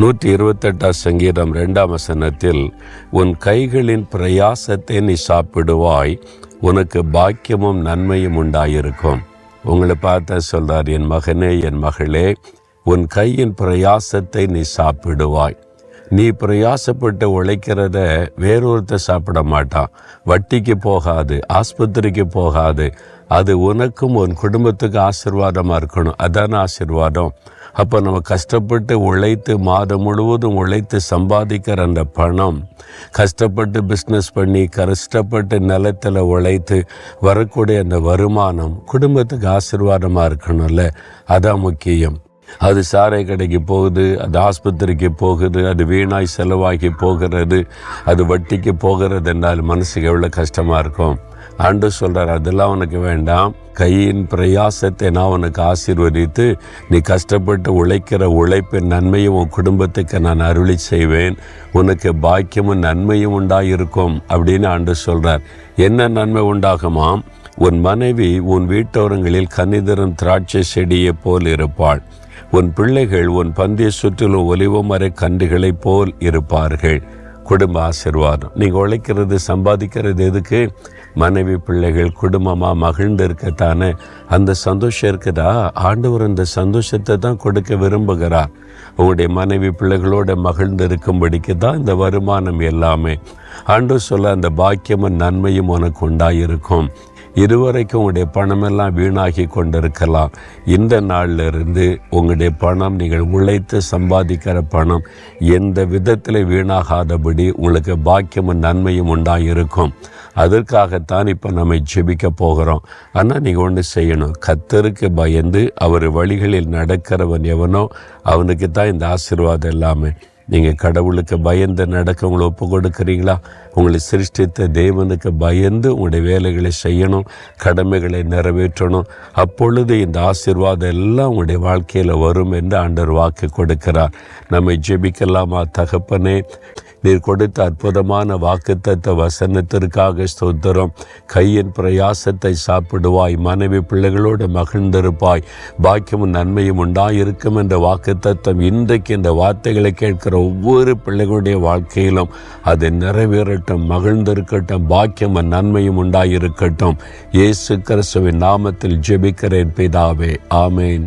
நூற்றி இருபத்தெட்டாம் சங்கீதம் ரெண்டாம் வசனத்தில் உன் கைகளின் பிரயாசத்தை நீ சாப்பிடுவாய் உனக்கு பாக்கியமும் நன்மையும் உண்டாயிருக்கும். உங்களை பார்த்த சொல்றார் என் மகனே என் மகளே உன் கையின் பிரயாசத்தை நீ சாப்பிடுவாய். நீ பிரயாசப்பட்டு உழைக்கிறத வேறொருத்தர் சாப்பிட மாட்டான் வட்டிக்கு போகாது ஆஸ்பத்திரிக்கு போகாது. அது உனக்கும் உன் குடும்பத்துக்கு ஆசிர்வாதமாக இருக்கணும். அதான ஆசிர்வாதம். அப்போ நம்ம கஷ்டப்பட்டு உழைத்து மாதம் முழுவதும் உழைத்து சம்பாதிக்கிற அந்த பணம் கஷ்டப்பட்டு பிஸ்னஸ் பண்ணி கஷ்டப்பட்டு நிலத்தில் உழைத்து வரக்கூடிய அந்த வருமானம் குடும்பத்துக்கு ஆசிர்வாதமாக இருக்கணும்ல. அதான் முக்கியம். அது சாரை கடைக்கு போகுது அது ஆஸ்பத்திரிக்கு போகுது அது வீணாய் செலவாகி போகிறது அது வட்டிக்கு போகிறது என்றால் மனசுக்கு எவ்வளோ கஷ்டமாக இருக்கும்? ஆண்டு சொல்கிறார் அதெல்லாம் உனக்கு வேண்டாம். கையின் பிரயாசத்தை நான் உனக்கு ஆசீர்வதித்து நீ கஷ்டப்பட்டு உழைக்கிற உழைப்பின் நன்மையும் உன் குடும்பத்துக்கு நான் அருளி செய்வேன். உனக்கு பாக்கியமும் நன்மையும் உண்டாயிருக்கும். அப்படின்னு ஆண்டு சொல்கிறார் என்ன நன்மை உண்டாகுமாம்? உன் மனைவி உன் வீட்டோரங்களில் கனிதரும் திராட்சை செடியை போல் இருப்பாள். உன் பிள்ளைகள் உன் பந்திய சுற்றிலும் ஒலிவ மர கன்றுகளைப் போல் இருப்பார்கள். குடும்ப ஆசிர்வாதம். நீங்கள் உழைக்கிறது சம்பாதிக்கிறது எதுக்கு? மனைவி பிள்ளைகள் குடும்பமாக மகிழ்ந்து இருக்கத்தானே? அந்த சந்தோஷம் இருக்குதா? ஆண்டவர் அந்த சந்தோஷத்தை தான் கொடுக்க விரும்புகிறார். உங்களுடைய மனைவி பிள்ளைகளோட மகிழ்ந்து இருக்கும்படிக்கு தான் இந்த வருமானம் எல்லாமே. ஆண்டு சொல்ல அந்த பாக்கியமும் நன்மையும் உனக்கு உண்டாயிருக்கும். இதுவரைக்கும் உங்களுடைய பணமெல்லாம் வீணாகி கொண்டிருக்கலாம். இந்த நாளில் இருந்து உங்களுடைய பணம் நீங்கள் உழைத்து சம்பாதிக்கிற பணம் எந்த விதத்தில் வீணாகாதபடி உங்களுக்கு பாக்கியமும் நன்மையும் உண்டாயிருக்கும். அதற்காகத்தான் இப்போ நம்ம ஜெபிக்க போகிறோம். ஆனால் நீங்கள் ஒன்று செய்யணும். கத்தருக்கு பயந்து அவர் வழிகளில் நடக்கிறவன் எவனோ அவனுக்கு தான் இந்த ஆசீர்வாதம் எல்லாமே. நீங்கள் கடவுளுக்கு பயந்து நடக்க உங்களை ஒப்பு கொடுக்குறீங்களா உங்களை சிருஷ்டித்த தேவனுக்கு பயந்து உங்களுடைய வேலைகளை செய்யணும் கடமைகளை நிறைவேற்றணும். அப்பொழுது இந்த ஆசீர்வாதம் எல்லாம் உங்களுடைய வாழ்க்கையில் வரும் என்று ஆண்டவர் வாக்கு கொடுக்கிறார். நம்மை ஜெபிக்கலாமா தகப்பனே? நீர் கொடுத்த அற்புதமான வாக்குத்தத்த வசனத்திற்காக ஸ்தோத்திரம். கையின் பிரயாசத்தை சாப்பிடுவாய் மனைவி பிள்ளைகளோடு மகிழ்ந்திருப்பாய். பாக்கியமும் நன்மையும் உண்டாயிருக்கும் என்ற வாக்குத்தத்தம் இன்றைக்கு இந்த வார்த்தைகளை கேட்கிற ஒவ்வொரு பிள்ளைகளுடைய வாழ்க்கையிலும் அது நிறைவேறட்டும் மகிழ்ந்திருக்கட்டும் பாக்கியமும் நன்மையும் உண்டாயிருக்கட்டும். இயேசு கிறிஸ்துவின் நாமத்தில் ஜெபிக்கிறேன் பிதாவே. ஆமேன்.